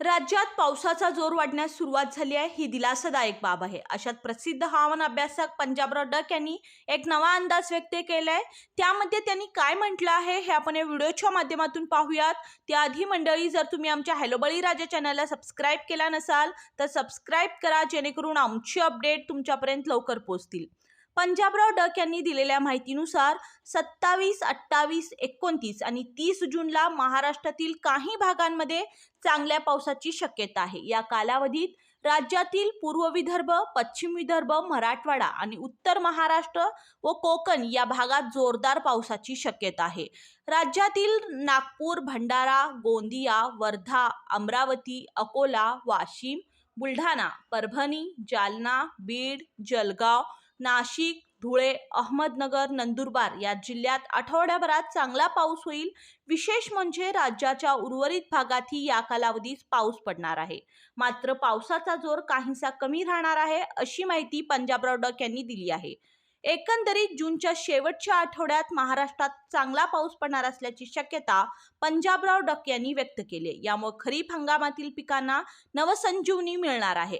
राज्यात पावसाचा जोर वाढण्यास सुरुवात झाली आहे. ही दिलासादायक बाब आहे. अशात प्रसिद्ध हवामान अभ्यासक पंजाबराव डक यांनी एक नवा अंदाज व्यक्त केलाय. त्यामध्ये त्यांनी काय म्हटलं आहे हे आपण या व्हिडिओच्या माध्यमातून पाहूयात. त्याआधी मंडळी जर तुम्ही आमच्या हॅलोबळी राजा चॅनलला सबस्क्राईब केला नसाल तर सबस्क्राईब करा जेणेकरून आमची अपडेट तुमच्यापर्यंत लवकर पोहोचतील. पंजाबराव डक यांनी दिलेल्या माहितीनुसार सत्तावीस अठ्ठावीस एकोणतीस आणि तीस जूनला महाराष्ट्रातील काही भागांमध्ये चांगल्या पावसाची शक्यता आहे. या कालावधीत राज्यातील पूर्व विदर्भ पश्चिम विदर्भ मराठवाडा आणि उत्तर महाराष्ट्र व कोकण या भागात जोरदार पावसाची शक्यता आहे. राज्यातील नागपूर भंडारा गोंदिया वर्धा अमरावती अकोला वाशिम बुलढाणा परभणी जालना बीड जलगाव नाशिक धुळे अहमदनगर नंदुरबार या जिल्ह्यात आठवड्याभरात चांगला पाऊस होईल. विशेष म्हणजे राज्याच्या उर्वरित भागातही या कालावधीत पाऊस पडणार आहे. मात्र पावसाचा जोर काहीसा कमी राहणार आहे अशी माहिती पंजाबराव डक यांनी दिली आहे. एकंदरीत जूनच्या शेवटच्या आठवड्यात महाराष्ट्रात चांगला पाऊस पडणार असल्याची शक्यता पंजाबराव डक यांनी व्यक्त केली यामुळे खरीप हंगामातील पिकांना नवसंजीवनी मिळणार आहे.